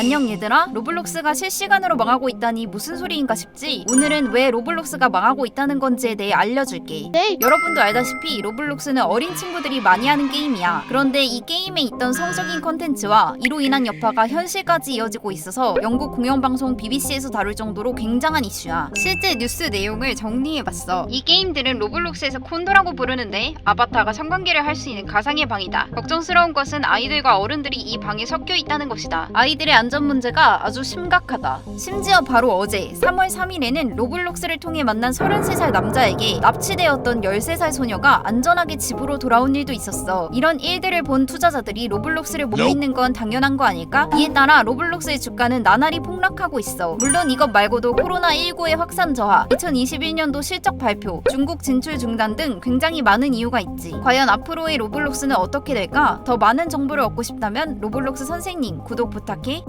안녕 얘들아. 로블록스가 실시간으로 망하고 있다니 무슨 소리인가 싶지? 오늘은 왜 로블록스가 망하고 있다는 건지에 대해 알려줄게. 네. 여러분도 알다시피 로블록스는 어린 친구들이 많이 하는 게임이야. 그런데 이 게임에 있던 성적인 컨텐츠와 이로 인한 여파가 현실까지 이어지고 있어서 영국 공영방송 BBC에서 다룰 정도로 굉장한 이슈야. 실제 뉴스 내용을 정리해봤어. 이 게임들은 로블록스에서 콘도라고 부르는데 아바타가 성관계를 할 수 있는 가상의 방이다. 걱정스러운 것은 아이들과 어른들이 이 방에 섞여 있다는 것이다. 아이들의 안전 문제가 아주 심각하다. 심지어 바로 어제 3월 3일에는 로블록스를 통해 만난 33살 남자에게 납치되었던 13살 소녀가 안전하게 집으로 돌아온 일도 있었어. 이런 일들을 본 투자자들이 로블록스를 못 믿는 건 당연한 거 아닐까? 이에 따라 로블록스의 주가는 나날이 폭락하고 있어. 물론 이것 말고도 코로나19의 확산 저하 2021년도 실적 발표 중국 진출 중단 등 굉장히 많은 이유가 있지. 과연 앞으로의 로블록스는 어떻게 될까? 더 많은 정보를 얻고 싶다면 로블록스 선생님 구독 부탁해